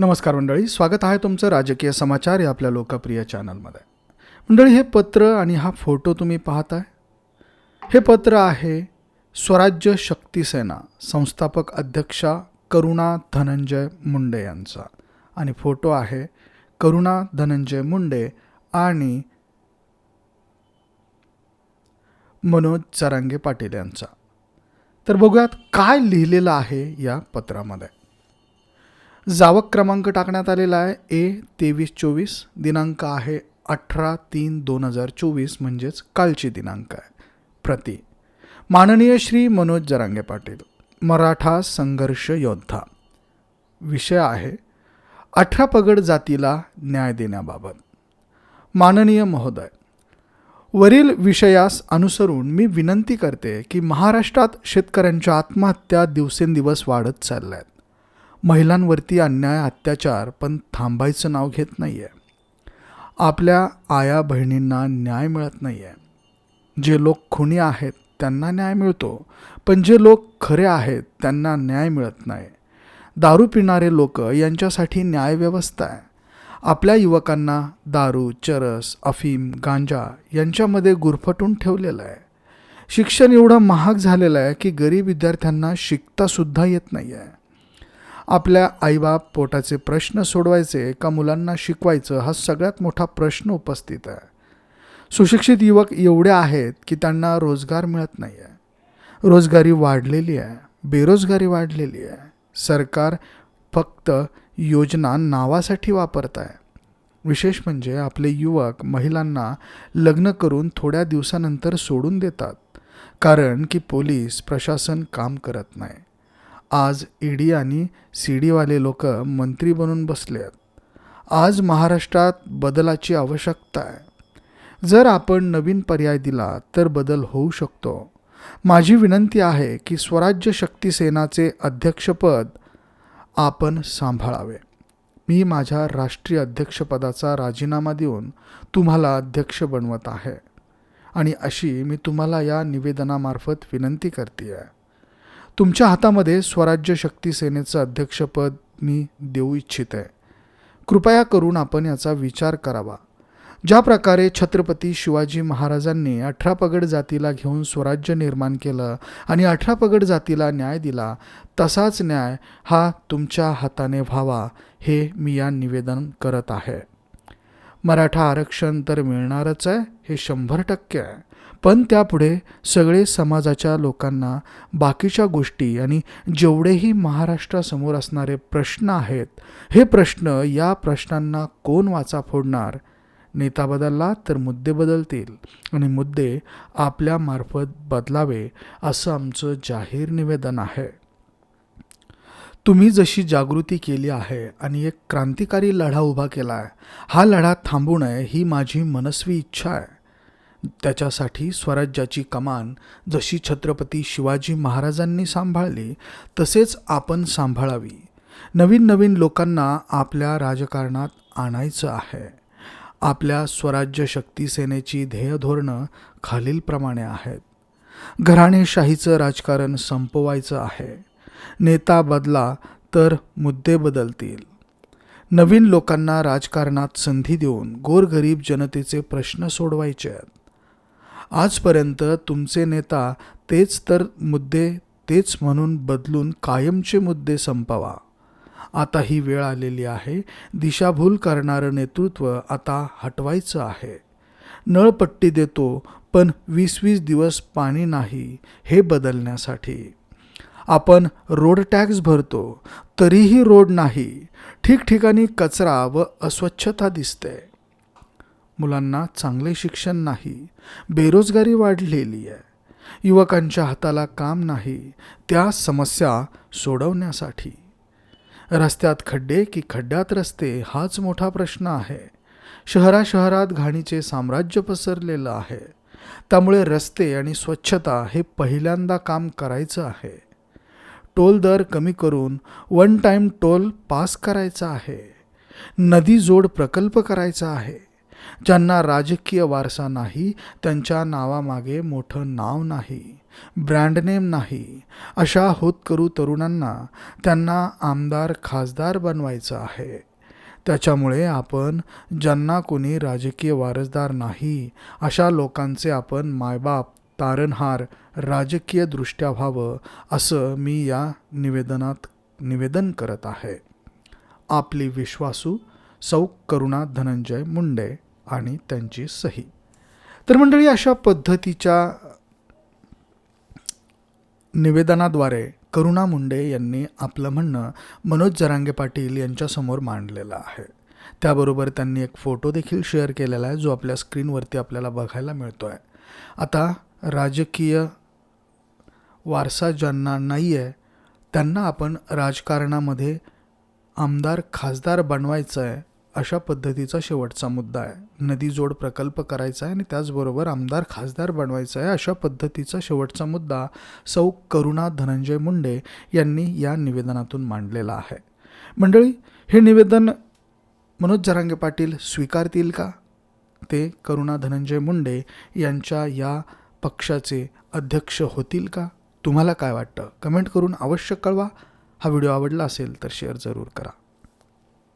नमस्कार मंडळी स्वागत आहे तुमचं राजकीय समाचार या आपल्या लोकप्रिय चॅनलमध्ये. मंडळी हे पत्र आणि हा फोटो तुम्ही पाहताय? हे पत्र आहे स्वराज्य शक्ती सेना संस्थापक अध्यक्षा करुणा धनंजय मुंडे यांचा आणि फोटो आहे करुणा धनंजय मुंडे आणि मनोज चरांगे पाटील यांचा. तर बघूयात काय लिहिलेलं आहे या पत्रामध्ये. जावक क्रमांक टाकण्यात आलेला आहे. ए तेवीस चोवीस दिनांक आहे अठरा तीन दोन हजार चोवीस म्हणजेच कालची दिनांक आहे. प्रति. माननीय श्री मनोज जरांगे पाटील मराठा संघर्ष योद्धा. विषय आहे अठरा पगड जातीला न्याय देण्याबाबत. माननीय महोदय वरील विषयास अनुसरून मी विनंती करते की महाराष्ट्रात शेतकऱ्यांच्या आत्महत्या दिवसेंदिवस वाढत चालल्या आहेत महिलांवरती अन्याय अत्याचार पण थांबायचं नाव घेत नाही आहे आपल्या आया बहिणींना न्याय मिळत नाही आहे जे लोक खुनी आहेत त्यांना न्याय मिळतो. पण जे लोक खरे आहेत त्यांना न्याय मिळत नाही. दारू पिणारे लोक यांच्यासाठी न्यायव्यवस्था आहे. आपल्या युवकांना दारू चरस अफीम गांजा यांच्यामध्ये गुरफटून ठेवलेलं आहे. शिक्षण एवढं महाग झालेलं आहे की गरीब विद्यार्थ्यांना शिकतासुद्धा येत नाही आहे आपल्या आईबाप पोटाचे प्रश्न सोडवायचे का मुलांना शिकवायचं हा सगळ्यात मोठा प्रश्न उपस्थित आहे. सुशिक्षित युवक एवढे आहेत की त्यांना रोजगार मिळत नाही आहे रोजगारी वाढलेली आहे बेरोजगारी वाढलेली आहे. सरकार फक्त योजना नावासाठी वापरत आहे. विशेष म्हणजे आपले युवक महिलांना लग्न करून थोड्या दिवसानंतर सोडून देतात. कारण की पोलीस प्रशासन काम करत नाही. आज ईडी आणि सी डीवाले लोक मंत्री बनून बसले आहेत. आज महाराष्ट्रात बदलाची आवश्यकता आहे. जर आपण नवीन पर्याय दिला तर बदल होऊ शकतो. माझी विनंती आहे की स्वराज्य शक्ती सेनाचे अध्यक्षपद आपण सांभाळावे. मी माझ्या राष्ट्रीय अध्यक्षपदाचा राजीनामा देऊन तुम्हाला अध्यक्ष बनवत आहे. आणि अशी मी तुम्हाला या निवेदनामार्फत विनंती करते आहे तुमच्या हातामध्ये स्वराज्य शक्ती सेनेचं अध्यक्षपद मी देऊ इच्छित आहे. कृपया करून आपण याचा विचार करावा. ज्या प्रकारे छत्रपती शिवाजी महाराजांनी अठरा पगड जातीला घेऊन स्वराज्य निर्माण केलं आणि अठरा पगड जातीला न्याय दिला तसाच न्याय हा तुमच्या हाताने व्हावा हे मी या निवेदन करत आहे. मराठा आरक्षण तर मिळणारच आहे हे शंभर टक्के आहे. पण त्यापुढे सगळे समाजाच्या लोकांना बाकीच्या गोष्टी आणि जेवढेही महाराष्ट्रासमोर असणारे प्रश्न आहेत हे प्रश्न या प्रश्नांना कोण वाचा फोडणार? नेता बदलला तर मुद्दे बदलतील आणि मुद्दे आपल्यामार्फत बदलावे असं आमचं जाहीर निवेदन आहे. तुम्ही जशी जागृती केली आहे आणि एक क्रांतिकारी लढा उभा केला आहे हा लढा थांबू नये ही माझी मनस्वी इच्छा आहे. त्याच्यासाठी स्वराज्याची कमान जशी छत्रपती शिवाजी महाराजांनी सांभाळली तसेच आपण सांभाळावी. नवीन नवीन लोकांना आपल्या राजकारणात आणायचं आहे. आपल्या स्वराज्य शक्ती सेनेची ध्येय धोरणं खालीलप्रमाणे आहेत. घराणेशाहीचं राजकारण संपवायचं आहे. नेता बदला तर मुद्दे बदलतील. नवीन लोकांना राजकारणात संधी देऊन गोरगरीब जनतेचे प्रश्न सोडवायचे आहेत. आजपर्यंत तुमचे नेता तेच तर मुद्दे तेच म्हणून बदलून कायमचे मुद्दे संपवा. आता ही वेळ आलेली आहे. दिशाभूल करणारं नेतृत्व आता हटवायचं आहे. नळपट्टी देतो पण वीस वीस दिवस पाणी नाही हे बदलण्यासाठी. आपण रोड टॅक्स भरतो तरीही रोड नाही. ठिकठिकाणी कचरा व अस्वच्छता दिसते. मुलांना चांगले शिक्षण नाही बेरोजगारी वाढलेली आहे. युवकांच्या हाताला काम नाही त्या समस्या सोडवण्यासाठी. रस्त्यात खड्डे की खड्ड्यात रस्ते हाच मोठा प्रश्न आहे. शहराशहरात घाणीचे साम्राज्य पसरलेलं आहे. त्यामुळे रस्ते आणि स्वच्छता हे पहिल्यांदा काम करायचं आहे. टोल दर कमी करून वन टाईम टोल पास करायचा आहे. नदी जोड प्रकल्प करायचा आहे. ज्यांना राजकीय वारसा नाही त्यांच्या नावामागे मोठं नाव नाही ब्रँडनेम नाही. अशा होतकरू तरुणांना त्यांना आमदार खासदार बनवायचं आहे. त्याच्यामुळे आपण ज्यांना कोणी राजकीय वारसदार नाही अशा लोकांचे आपण मायबाप तारणहार राजकीयदृष्ट्या व्हावं असं मी या निवेदनात निवेदन करत आहे. आपली विश्वासू सौ करुणा धनंजय मुंडे. आणि त्यांची सही. तर मंडळी अशा पद्धतीच्या निवेदनाद्वारे करुणा मुंडे यांनी आपलं म्हणणं मनोज जरांगे पाटील यांच्यासमोर मांडलेलं आहे. त्याबरोबर त्यांनी एक फोटो देखील शेअर केलेला आहे जो आपल्या स्क्रीनवरती आपल्याला बघायला मिळतो आहे आता राजकीय वारसा ज्यांना नाही आहे त्यांना आपण राजकारणामध्ये आमदार खासदार बनवायचं आहे अशा पद्धतीचा शेवटचा मुद्दा आहे. नदीजोड प्रकल्प करायचा आहे आणि त्याचबरोबर आमदार खासदार बनवायचा आहे अशा पद्धतीचा शेवटचा मुद्दा सौ करुणा धनंजय मुंडे यांनी या निवेदनातून मांडलेला आहे. मंडळी हे निवेदन मनोज जरांगे पाटील स्वीकारतील का? ते करुणा धनंजय मुंडे यांच्या या पक्षाचे अध्यक्ष होतील का? तुम्हाला काय वाटतं? कमेंट करून अवश्य कळवा. हा व्हिडिओ आवडला असेल तर शेअर जरूर करा.